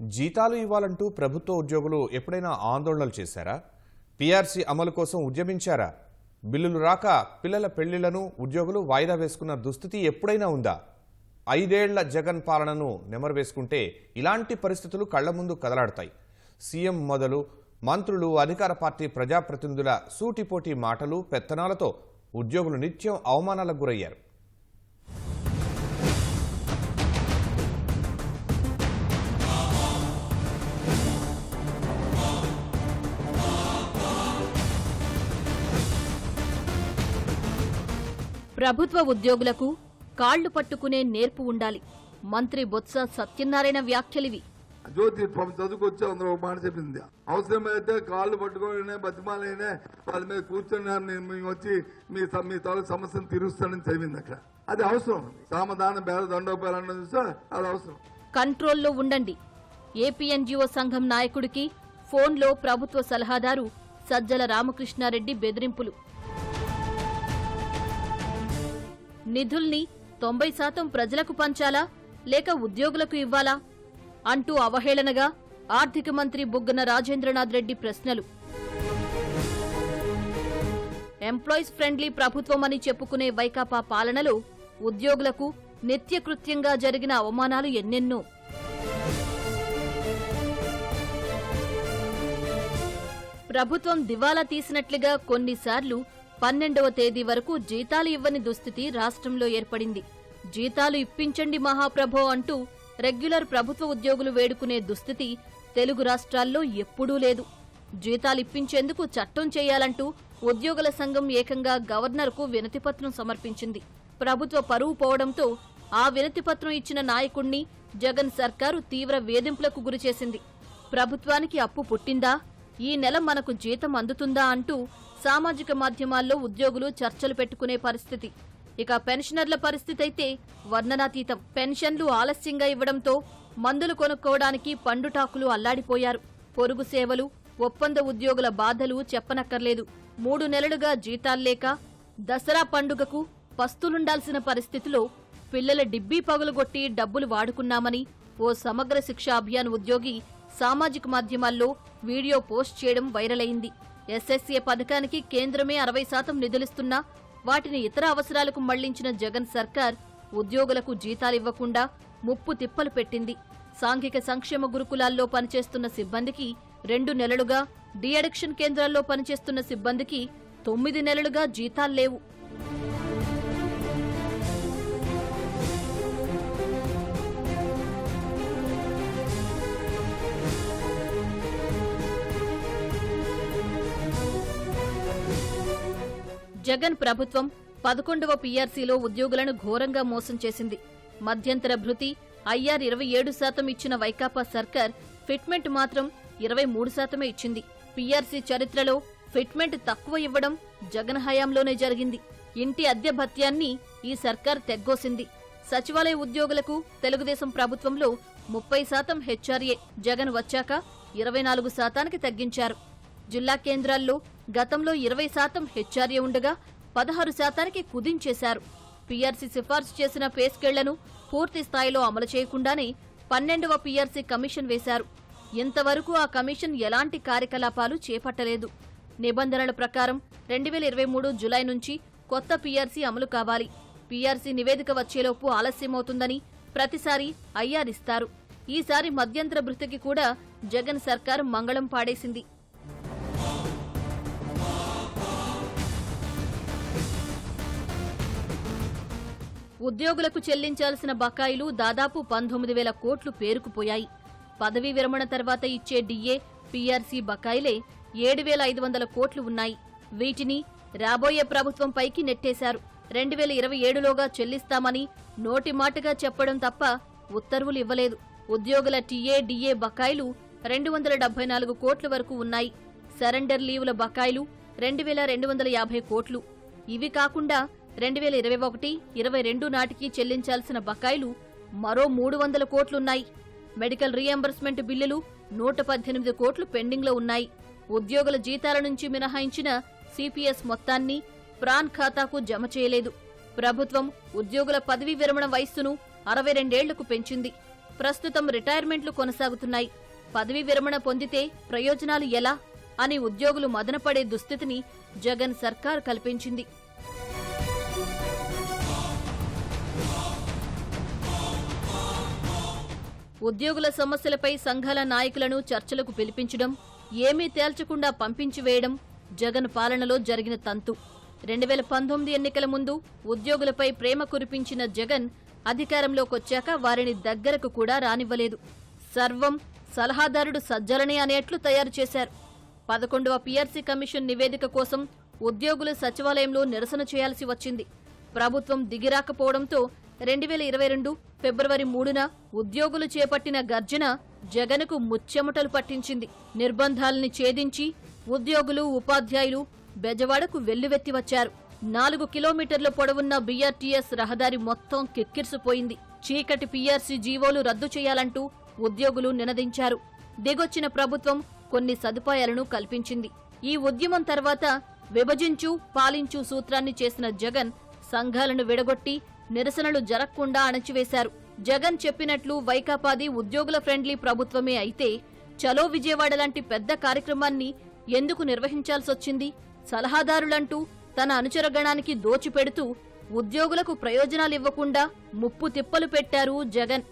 జీతాలు ఇవ్వాలంటూ ప్రభుత్వ ఉద్యోగులు ఎప్పుడైనా ఆందోళనలు చేశారా? పీఆర్సీ అమలు కోసం ఉద్యమించారా? బిల్లులు రాక పిల్లల పెళ్ళిళ్ళను ఉద్యోగులు వాయిదా వేసుకున్న దుస్థితి ఎప్పుడైనా ఉందా? ఐదేళ్ళ జగన్ పాలనను నెమరు వేసుకుంటే ఇలాంటి పరిస్థితులు కళ్ళ ముందు కదలాడతాయి. సీఎం మొదలు మంత్రులు అధికార పార్టీ ప్రజాప్రతినిధుల సూటిపోటీ మాటలు పెత్తనాలతో ఉద్యోగులు నిత్యం అవమానాలకు గురయ్యారు. ప్రభుత్వ ఉద్యోగులకు కాళ్ళు పట్టుకునే నేర్పు ఉండాలి. మంత్రి బొత్స సత్యనారాయణ వ్యాఖ్యలివి. జ్యోతి చదువుకొచ్చి అందరూ ఒక మాట చెప్పింది. అవసరమైతే కాళ్ళు పట్టుకోనే బతిమాలైనా వాళ్ళ మీద కూర్చొని మేము వచ్చి మీ మీ తాలూకు సమస్యను తీరుస్తానని చెప్పింది అక్కడ. అది అవసరం. సామధాన బేద దండోపాలన్న చూసా అది అవసరం. కంట్రోల్లో ఉండండి. ఏపీఎన్జీఓ సంఘం నాయకుడికి ఫోన్లో ప్రభుత్వ సలహాదారు సజ్జల రామకృష్ణారెడ్డి బెదిరింపులు. నిధుల్ని తొంభై శాతం ప్రజలకు పంచాలా? లేక ఉద్యోగులకు ఇవ్వాలా? అంటూ అవహేళనగా ఆర్థిక మంత్రి బుగ్గన రాజేంద్రనాథ్ రెడ్డి ప్రశ్నలు. ఎంప్లాయీస్ ఫ్రెండ్లీ ప్రభుత్వమని చెప్పుకునే వైకాపా పాలనలో ఉద్యోగులకు నిత్యకృత్యంగా జరిగిన అవమానాలు ఎన్నెన్నో. ప్రభుత్వం దివాలా తీసినట్లుగా కొన్నిసార్లు పన్నెండవ తేదీ వరకు జీతాలు ఇవ్వని దుస్థితి రాష్ట్రంలో ఏర్పడింది. జీతాలు ఇప్పించండి మహాప్రభో అంటూ రెగ్యులర్ ప్రభుత్వ ఉద్యోగులు వేడుకునే దుస్థితి తెలుగు రాష్ట్రాల్లో ఎప్పుడూ లేదు. జీతాలు ఇప్పించేందుకు చట్టం చేయాలంటూ ఉద్యోగుల సంఘం ఏకంగా గవర్నర్కు వినతిపత్రం సమర్పించింది. ప్రభుత్వ పరువు పోవడంతో ఆ వినతిపత్రం ఇచ్చిన నాయకుణ్ణి జగన్ సర్కారు తీవ్ర వేధింపులకు గురిచేసింది. ప్రభుత్వానికి అప్పు పుట్టిందా? ఈ నెల మనకు జీతం అందుతుందా అంటూ సామాజిక మాధ్యమాల్లో ఉద్యోగులు చర్చలు పెట్టుకునే పరిస్థితి. ఇక పెన్షనర్ల పరిస్థితి అయితే వర్ణనాతీతం. పెన్షన్లు ఆలస్యంగా ఇవ్వడంతో మందులు కొనుక్కోవడానికి పండుటాకులు అల్లాడిపోయారు. పొరుగు సేవలు ఒప్పంద ఉద్యోగుల బాధలు చెప్పనక్కర్లేదు. మూడు నెలలుగా జీతాల్లేక దసరా పండుగకు పస్తులుండాల్సిన పరిస్థితిలో పిల్లల డిబ్బీ పగులుగొట్టి డబ్బులు వాడుకున్నామని ఓ సమగ్ర శిక్ష అభియాన్ ఉద్యోగి సామాజిక మాధ్యమాల్లో వీడియో పోస్ట్ చేయడం వైరల్ అయింది ఎస్ఎస్ఏ పథకానికి కేంద్రమే అరవై శాతం నిధులిస్తున్నా వాటిని ఇతర అవసరాలకు మళ్ళించిన జగన్ సర్కార్ ఉద్యోగులకు జీతాలివ్వకుండా ముప్పు తిప్పలు పెట్టింది. సాంఘిక సంక్షేమ గురుకులాల్లో పనిచేస్తున్న సిబ్బందికి రెండు నెలలుగా డిఅడిక్షన్ కేంద్రాల్లో పనిచేస్తున్న సిబ్బందికి తొమ్మిది నెలలుగా జీతాల్లేవు జగన్ ప్రభుత్వం పదకొండవ పీఆర్సీలో ఉద్యోగులను ఘోరంగా మోసం చేసింది. మధ్యంతర భృతి ఐఆర్ ఇరవై ఏడు శాతం ఇచ్చిన వైకాపా సర్కార్ ఫిట్మెంట్ మాత్రం ఇరవై మూడు శాతమే ఇచ్చింది. పీఆర్సీ చరిత్రలో ఫిట్మెంట్ తక్కువ ఇవ్వడం జగన్ హయాంలోనే జరిగింది. ఇంటి అద్దె భత్యాన్ని ఈ సర్కార్ తెగ్గోసింది. సచివాలయ ఉద్యోగులకు తెలుగుదేశం ప్రభుత్వంలో ముప్పై శాతం హెచ్ఆర్ఏ. జగన్ వచ్చాక ఇరవై నాలుగు శాతానికి తగ్గించారు. జిల్లా కేంద్రాల్లో గతంలో ఇరవై శాతం హెచ్ఆర్ఏ ఉండగా పదహారు శాతానికి కుదించేశారు. పీఆర్సీ సిఫార్సు చేసిన పే స్కేళ్ళను పూర్తి స్థాయిలో అమలు చేయకుండానే పన్నెండవ పీఆర్సీ కమిషన్ వేశారు. ఇంతవరకు ఆ కమిషన్ ఎలాంటి కార్యకలాపాలు చేపట్టలేదు. నిబంధనల ప్రకారం రెండు వేల ఇరవై మూడు జులై నుంచి కొత్త పీఆర్సీ అమలు కావాలి. పీఆర్సీ నివేదిక వచ్చేలోపు ఆలస్యమవుతుందని ప్రతిసారి అయ్యారిస్తారు ఈసారి మధ్యంతర భృతికి కూడా జగన్ సర్కార్ మంగళం పాడేసింది. ఉద్యోగులకు చెల్లించాల్సిన బకాయిలు దాదాపు పంతొమ్మిది వేల కోట్లు పేరుకుపోయాయి. పదవీ విరమణ తర్వాత ఇచ్చే డిఏ పీఆర్సీ బకాయిలే ఏడు వేల ఐదు వందల కోట్లు ఉన్నాయి. వీటిని రాబోయే ప్రభుత్వం పైకి నెట్టేశారు. రెండు వేల ఇరవై ఏడులోగా చెల్లిస్తామని నోటి మాటగా చెప్పడం తప్ప ఉత్తర్వులు ఇవ్వలేదు. ఉద్యోగుల టీఏ డిఏ బకాయిలు రెండు వందల డెబ్బై నాలుగు కోట్ల వరకు ఉన్నాయి. సరెండర్ లీవుల బకాయిలు రెండు వేల రెండు వందల యాభై కోట్లు. ఇవి కాకుండా రెండు వేల ఇరవై ఒకటి ఇరవై రెండు నాటికి చెల్లించాల్సిన బకాయిలు మరో మూడు వందల కోట్లున్నాయి. మెడికల్ రీఎంబర్స్మెంట్ బిల్లులు నూట పద్దెనిమిది కోట్లు పెండింగ్లో ఉన్నాయి. ఉద్యోగుల జీతాల నుంచి మినహాయించిన సిపిఎస్ మొత్తాన్ని ప్రాన్ ఖాతాకు జమ చేయలేదు. ప్రభుత్వం ఉద్యోగుల పదవీ విరమణ వయస్సును అరవై రెండేళ్ళకు పెంచింది. ప్రస్తుతం రిటైర్మెంట్లు కొనసాగుతున్నాయి. పదవీ విరమణ పొందితే ప్రయోజనాలు ఎలా అని ఉద్యోగులు మదనపడే దుస్థితిని జగన్ సర్కార్ కల్పించింది. ఉద్యోగుల సమస్యలపై సంఘాల నాయకులను చర్చలకు పిలిపించడం ఏమీ తేల్చకుండా పంపించి వేయడం జగన్ పాలనలో జరిగిన తంతు. రెండు వేల పంతొమ్మిది ఎన్నికల ముందు ఉద్యోగులపై ప్రేమ కురిపించిన జగన్ అధికారంలోకొచ్చాక వారిని దగ్గరకు కూడా రానివ్వలేదు. సర్వం సలహాదారుడు సజ్జలనే అనేట్లు తయారు చేశారు. పదకొండవ పీఆర్సీ కమిషన్ నివేదిక కోసం ఉద్యోగులు సచివాలయంలో నిరసన చేయాల్సి వచ్చింది. ప్రభుత్వం దిగిరాకపోవడంతో రెండు వేల ఇరవై రెండు ఫిబ్రవరి మూడున ఉద్యోగులు చేపట్టిన గర్జన జగన్కు ముచ్చెమటలు పట్టించింది. నిర్బంధాల్ని ఛేదించి ఉద్యోగులు ఉపాధ్యాయులు బెజవాడకు వెల్లువెత్తి వచ్చారు. నాలుగు కిలోమీటర్ల పొడవున్న బీఆర్టీఎస్ రహదారి మొత్తం కిక్కిర్సిపోయింది. చీకటి పీఆర్సీ జీవోలు రద్దు చేయాలంటూ ఉద్యోగులు నినదించారు. దిగొచ్చిన ప్రభుత్వం కొన్ని సదుపాయాలను కల్పించింది. ఈ ఉద్యమం తర్వాత విభజించు పాలించు సూత్రాన్ని చేసిన జగన్ సంఘాలను విడగొట్టి నిరసనలు జరగకుండా అణచివేశారు. జగన్ చెప్పినట్లు వైకాపాది ఉద్యోగుల ఫ్రెండ్లీ ప్రభుత్వమే అయితే చలో విజయవాడ లాంటి పెద్ద కార్యక్రమాన్ని ఎందుకు నిర్వహించాల్సొచ్చింది? సలహాదారులంటూ తన అనుచరగణానికి దోచిపెడుతూ ఉద్యోగులకు ప్రయోజనాలివ్వకుండా ముప్పు తిప్పలు పెట్టారు జగన్.